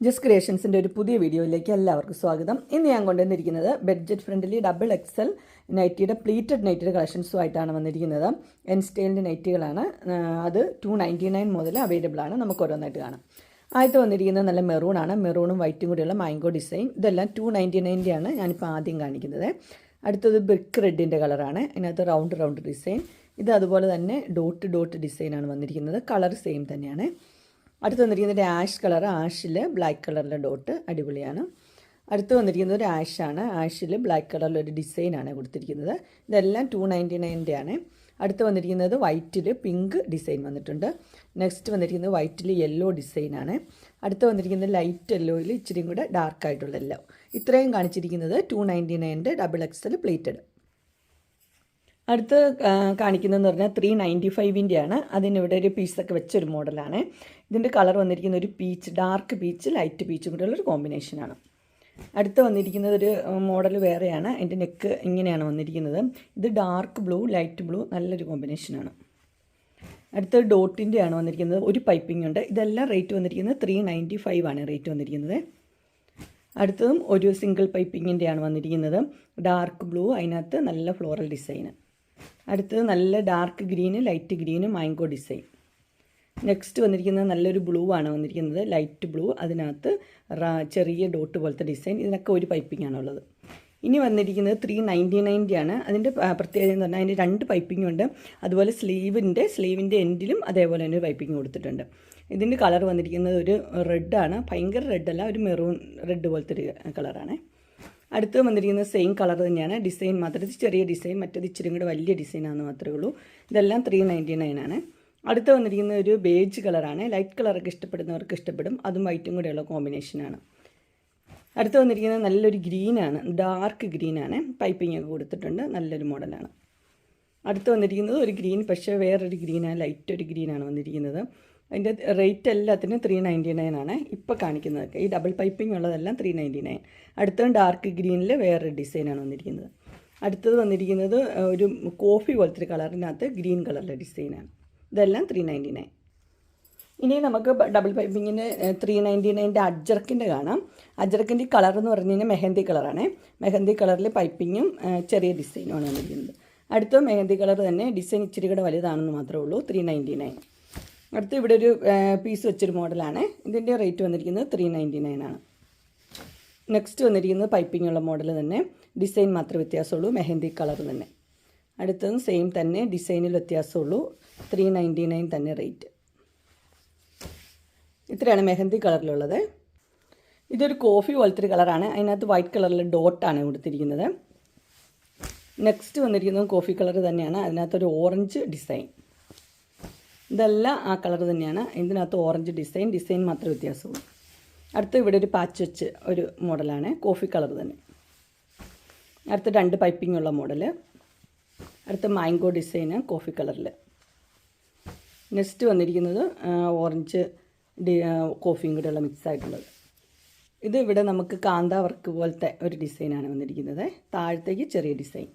Just ക്രിയേഷൻസിന്റെ ഒരു പുതിയ വീഡിയോയിലേക്ക് എല്ലാവർക്കും സ്വാഗതം. ഇന്ന് ഞാൻ കൊണ്ടുവന്നിരിക്കുന്നത് ബഡ്ജറ്റ് ഫ്രണ്ട്ലി ഡബിൾ എക്സൽ നൈറ്റിയുടെ പ്ലീറ്റഡ് നൈറ്റിയുടെ കളക്ഷൻസുമായിട്ടാണ് വന്നിരിക്കുന്നത്. എൻ സ്റ്റൈലിന്റെ നൈറ്റികളാണ് അത് ടു നയന്റി നയൻ മുതൽ അവൈലബിൾ ആണ്. നമുക്ക് ഓരോന്നായിട്ട് കാണാം. ആദ്യത്തെ വന്നിരിക്കുന്നത് നല്ല മെറൂൺ ആണ്. മെറൂണും വൈറ്റും കൂടിയുള്ള മാംഗോ ഡിസൈൻ ഇതെല്ലാം ടു നയന്റി നയന്റെയാണ് ഞാനിപ്പോൾ ആദ്യം കാണിക്കുന്നത്. അടുത്തത് ബ്രിക്ക് റെഡിന്റെ കളറാണ്. അതിനകത്ത് റൗണ്ട് റൗണ്ട് ഡിസൈൻ ഇത് അതുപോലെ തന്നെ ഡോട്ട് ഡോട്ട് ഡിസൈനാണ് വന്നിരിക്കുന്നത്. കളർ സെയിം തന്നെയാണ്. അടുത്ത് വന്നിരിക്കുന്നത് ആഷ് കളർ ആഷിൽ ബ്ലാക്ക് കളറിന്റെ ഡോട്ട് അടിപൊളിയാണ്. അടുത്ത് വന്നിരിക്കുന്നത് ഒരു ആഷാണ്. ആഷിൽ ബ്ലാക്ക് കളറിൽ ഒരു ഡിസൈനാണ് കൊടുത്തിരിക്കുന്നത്. ഇതെല്ലാം ടു നയന്റി നയന്റെ ആണ് അടുത്ത് വന്നിരിക്കുന്നത് വൈറ്റിൽ പിങ്ക് ഡിസൈൻ വന്നിട്ടുണ്ട്. നെക്സ്റ്റ് വന്നിരിക്കുന്നത് വൈറ്റിൽ യെല്ലോ ഡിസൈനാണ് അടുത്ത് വന്നിരിക്കുന്നത് ലൈറ്റ് യെല്ലോയിൽ ഇച്ചിരിയും കൂടെ ഡാർക്കായിട്ടുള്ള യെല്ലോ. ഇത്രയും കാണിച്ചിരിക്കുന്നത് ടു നയന്റി നയന്റെ ഡബിൾ എക്സൽ പ്ലേറ്റഡ്. അടുത്ത് കാണിക്കുന്നതെന്ന് പറഞ്ഞാൽ ത്രീ നയന്റി ഫൈവിന്റെയാണ് അതിനിവിടെ ഒരു പീസൊക്കെ വെച്ചൊരു മോഡലാണ്. ഇതിന്റെ കളർ വന്നിരിക്കുന്ന ഒരു പീച്ച് ഡാർക്ക് പീച്ച് ലൈറ്റ് പീച്ചും കൂടെയുള്ളൊരു കോമ്പിനേഷനാണ് അടുത്ത് വന്നിരിക്കുന്നത് ഒരു മോഡൽ വേറെയാണ്. എന്റെ നെക്ക് ഇങ്ങനെയാണ് വന്നിരിക്കുന്നത്. ഇത് ഡാർക്ക് ബ്ലൂ ലൈറ്റ് ബ്ലൂ നല്ലൊരു കോമ്പിനേഷനാണ് അടുത്ത ഡോട്ടിന്റെ ആണ് വന്നിരിക്കുന്നത്. ഒരു പൈപ്പിംഗ് ഉണ്ട്. ഇതെല്ലാം റേറ്റ് വന്നിരിക്കുന്നത് ത്രീ നയന്റി ഫൈവ് ആണ് റേറ്റ് വന്നിരിക്കുന്നത്. അടുത്തതും ഒരു സിംഗിൾ പൈപ്പിങ്ങിന്റെ ആണ് വന്നിരിക്കുന്നത്. ഡാർക്ക് ബ്ലൂ അതിനകത്ത് നല്ല ഫ്ലോറൽ ഡിസൈന് അടുത്തത് നല്ല dark green light green mango design next വന്നിരിക്കുന്നത് നല്ലൊരു ബ്ലൂ ആണ് വന്നിരിക്കുന്നത്. ലൈറ്റ് ബ്ലൂ അതിനകത്ത് ചെറിയ ഡോട്ട് പോലത്തെ ഡിസൈൻ ഇതിനൊക്കെ ഒരു പൈപ്പിംഗ് ആണുള്ളത് ഇനി വന്നിരിക്കുന്നത് ത്രീ നയന്റി നയന്റി ആണ്. അതിന്റെ പ്രത്യേകത എന്ന് പറഞ്ഞാൽ അതിന്റെ രണ്ട് പൈപ്പിംഗ് ഉണ്ട്. അതുപോലെ സ്ലീവിന്റെ സ്ലീവിന്റെ എൻഡിലും അതേപോലെ തന്നെ ഒരു പൈപ്പിംഗ് കൊടുത്തിട്ടുണ്ട്. ഇതിന്റെ കളർ വന്നിരിക്കുന്നത് ഒരു റെഡാണ് ഭയങ്കര റെഡല്ല ഒരു മെറൂൺ റെഡ് പോലത്തെ ഒരു കളറാണ് അടുത്ത് വന്നിരിക്കുന്നത് സെയിം കളർ തന്നെയാണ്. ഡിസൈൻ മാത്രം. ചെറിയ ഡിസൈൻ മറ്റേത് ഇച്ചിരി കൂടെ വലിയ ഡിസൈനാണെന്ന് മാത്രമേ ഉള്ളൂ. ഇതെല്ലാം ത്രീ നയന്റി നയൻ ആണ്. അടുത്ത് വന്നിരിക്കുന്ന ഒരു ബേജ് കളറാണ് ലൈറ്റ് കളറൊക്കെ ഇഷ്ടപ്പെടുന്നവർക്ക് ഇഷ്ടപ്പെടും. അതും വൈറ്റും കൂടെയുള്ള കോമ്പിനേഷനാണ് അടുത്ത് വന്നിരിക്കുന്നത് നല്ലൊരു ഗ്രീനാണ് ഡാർക്ക് ഗ്രീനാണ് പൈപ്പിംഗ് ഒക്കെ കൊടുത്തിട്ടുണ്ട്. നല്ലൊരു മോഡലാണ് അടുത്ത് വന്നിരിക്കുന്നത് ഒരു ഗ്രീൻ പക്ഷേ വേറൊരു ഗ്രീനാണ് ലൈറ്റ് ഒരു ഗ്രീനാണ് വന്നിരിക്കുന്നത്. അതിന്റെ റേറ്റ് എല്ലാത്തിനും ത്രീ നയന്റി നയൻ ആണ്. ഇപ്പോൾ കാണിക്കുന്നതൊക്കെ. ഈ ഡബിൾ പൈപ്പിംഗ് ഉള്ളതെല്ലാം ത്രീ നയന്റി നയൻ അടുത്തത് ഡാർക്ക് ഗ്രീനിൽ വേറൊരു ഡിസൈനാണ് വന്നിരിക്കുന്നത്. അടുത്തത് വന്നിരിക്കുന്നത് ഒരു കോഫി പോലത്തെ കളറിനകത്ത് ഗ്രീൻ കളറിലെ ഡിസൈനാണ് ഇതെല്ലാം ത്രീ നയന്റി നയൻ ഇനി നമുക്ക് ഡബിൾ പൈപ്പിങ്ങിന്റെ ത്രീ നയന്റി നയന്റെ അജ്രക്കിന്റെ കാണാം. അജ്രക്കിന്റെ കളർ എന്ന് പറഞ്ഞു കഴിഞ്ഞാൽ മെഹന്തി കളറാണ് മെഹന്തി കളറിൽ പൈപ്പിങ്ങും ചെറിയ ഡിസൈനുമാണ് വന്നിരിക്കുന്നത്. അടുത്ത മെഹന്തി കളർ തന്നെ. ഡിസൈൻ ഇച്ചിരി കൂടെ വലുതാണെന്ന് മാത്രമേ ഉള്ളൂ. ത്രീ നയന്റി നയൻ അടുത്ത് ഇവിടെ ഒരു പീസ് വെച്ചൊരു മോഡലാണ്. ഇതിന്റെ റേറ്റ് വന്നിരിക്കുന്നത് ത്രീ നയന്റി നയൻ ആണ്. നെക്സ്റ്റ് വന്നിരിക്കുന്നത് പൈപ്പിംഗ് ഉള്ള മോഡൽ തന്നെ. ഡിസൈൻ മാത്രമേ വ്യത്യാസമുള്ളൂ മെഹന്തി കളർ തന്നെ. അടുത്തതും സെയിം തന്നെ ഡിസൈനിൽ വ്യത്യാസമുള്ളൂ ത്രീ നയന്റി നയൻ തന്നെ റേറ്റ് ഇത്രയാണ് മെഹന്തി കളറിലുള്ളത് ഇതൊരു കോഫി പോലത്തെ ഒരു കളറാണ് അതിനകത്ത് വൈറ്റ് കളറിൽ ഡോട്ടാണ് കൊടുത്തിരിക്കുന്നത്. നെക്സ്റ്റ് വന്നിരിക്കുന്നത് കോഫി കളർ തന്നെയാണ്. അതിനകത്തൊരു ഓറഞ്ച് ഡിസൈൻ ഇതെല്ലാം ആ കളർ തന്നെയാണ്. ഇതിനകത്ത് ഓറഞ്ച് ഡിസൈൻ ഡിസൈൻ മാത്രമേ വ്യത്യാസമുള്ളൂ. അടുത്ത് ഇവിടെ ഒരു പാച്ച് വെച്ച് ഒരു മോഡലാണ്. കോഫി കളർ തന്നെ. അടുത്ത രണ്ട് പൈപ്പിംഗ് ഉള്ള മോഡൽ അടുത്ത മാംഗോ ഡിസൈൻ കോഫി കളറിൽ. നെക്സ്റ്റ് വന്നിരിക്കുന്നത് ഓറഞ്ച് ഡി കോഫിയും കൂടെയുള്ള മിക്സ് ആയിട്ടുള്ളത്. ഇത് ഇവിടെ നമുക്ക് കാന്ത വർക്ക് പോലത്തെ ഒരു ഡിസൈനാണ് വന്നിരിക്കുന്നത്. താഴത്തേക്ക് ചെറിയ ഡിസൈൻ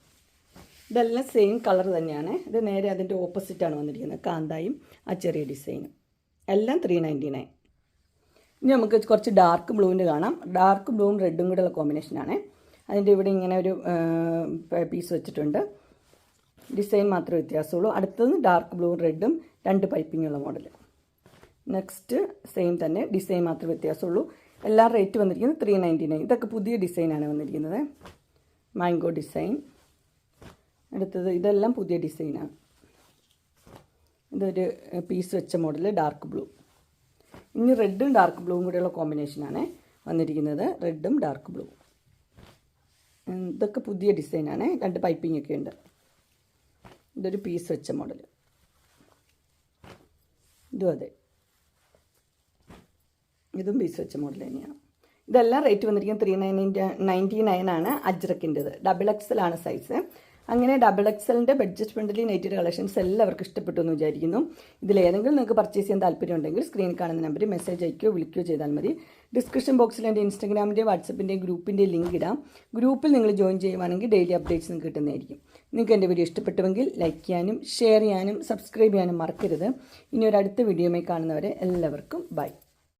ഇതെല്ലാം സെയിം കളർ തന്നെയാണ്. ഇത് നേരെ അതിന്റെ ഓപ്പോസിറ്റാണ് വന്നിരിക്കുന്നത്. കാന്തായും ആ ചെറിയ ഡിസൈനും എല്ലാം ത്രീ നയന്റി നയൻ ഇനി നമുക്ക് കുറച്ച് ഡാർക്ക് ബ്ലൂവിന്റെ കാണാം. ഡാർക്ക് ബ്ലൂവും റെഡും കൂടെയുള്ള കോമ്പിനേഷനാണ് അതിന്റെ ഇവിടെ ഇങ്ങനെ ഒരു പീസ് വെച്ചിട്ടുണ്ട്. ഡിസൈൻ മാത്രമേ വ്യത്യാസമുള്ളൂ. അടുത്തത് ഡാർക്ക് ബ്ലൂവും റെഡും രണ്ട് പൈപ്പിംഗ് ഉള്ള മോഡൽ നെക്സ്റ്റ് സെയിം തന്നെ. ഡിസൈൻ മാത്രമേ വ്യത്യാസമുള്ളൂ. എല്ലാ റേറ്റ് വന്നിരിക്കുന്നത് ത്രീ നയന്റി നയൻ ഇതൊക്കെ പുതിയ ഡിസൈനാണ് വന്നിരിക്കുന്നത്. മാംഗോ ഡിസൈൻ അടുത്തത് ഇതെല്ലാം പുതിയ ഡിസൈനാണ്. ഇതൊരു പീസ് വെച്ച മോഡൽ ഡാർക്ക് ബ്ലൂ ഇനി റെഡും ഡാർക്ക് ബ്ലൂവും കൂടെയുള്ള കോമ്പിനേഷനാണ് വന്നിരിക്കുന്നത്. റെഡും ഡാർക്ക് ബ്ലൂ ഇതൊക്കെ പുതിയ ഡിസൈനാണ് രണ്ട് പൈപ്പിംഗ് ഒക്കെ ഉണ്ട്. ഇതൊരു പീസ് വെച്ച മോഡൽ ഇതും അതെ. ഇതും പീസ് വെച്ച മോഡൽ തന്നെയാണ്. ഇതെല്ലാം റേറ്റ് വന്നിരിക്കുന്നത് ത്രീ നയൻ നയന്റി നയൻ ആണ്. അജ്രക്കിന്റെത്. ഡബിൾ എക്സൽ ആണ് സൈസ് അങ്ങനെ ഡബിൾ എക്സലിന്റെ ബഡ്ജറ്റ് ഫ്രണ്ട്ലി നൈറ്റഡ് കളക്ഷൻസ് എല്ലാവർക്കും ഇഷ്ടപ്പെട്ടു എന്ന് വിചാരിക്കുന്നു. ഇതിലേതെങ്കിലും നിങ്ങൾക്ക് പർച്ചേസ് ചെയ്യാൻ താല്പര്യമുണ്ടെങ്കിൽ സ്ക്രീനിൽ കാണുന്ന നമ്പറിൽ മെസ്സേജ് അയക്കുകയോ വിളിക്കുകയോ ചെയ്താൽ മതി. ഡിസ്ക്രിപ്ഷൻ ബോക്സിൽ എന്റെ ഇൻസ്റ്റാഗ്രാമിന്റെ വാട്സപ്പിന്റെ ഗ്രൂപ്പിന്റെ ലിങ്ക് ഇടാം. ഗ്രൂപ്പിൽ നിങ്ങൾ ജോയിൻ ചെയ്യുവാണെങ്കിൽ ഡെയിലി അപ്ഡേറ്റ്സ് നിങ്ങൾക്ക് കിട്ടുന്നതായിരിക്കും. നിങ്ങൾക്ക് എന്റെ വീഡിയോ ഇഷ്ടപ്പെട്ടുവെങ്കിൽ ലൈക്ക് ചെയ്യാനും ഷെയർ ചെയ്യാനും സബ്സ്ക്രൈബ് ചെയ്യാനും മറക്കരുത്. ഇനി ഒരു അടുത്ത വീഡിയോയുമായി കാണുന്നവരെ എല്ലാവർക്കും ബൈ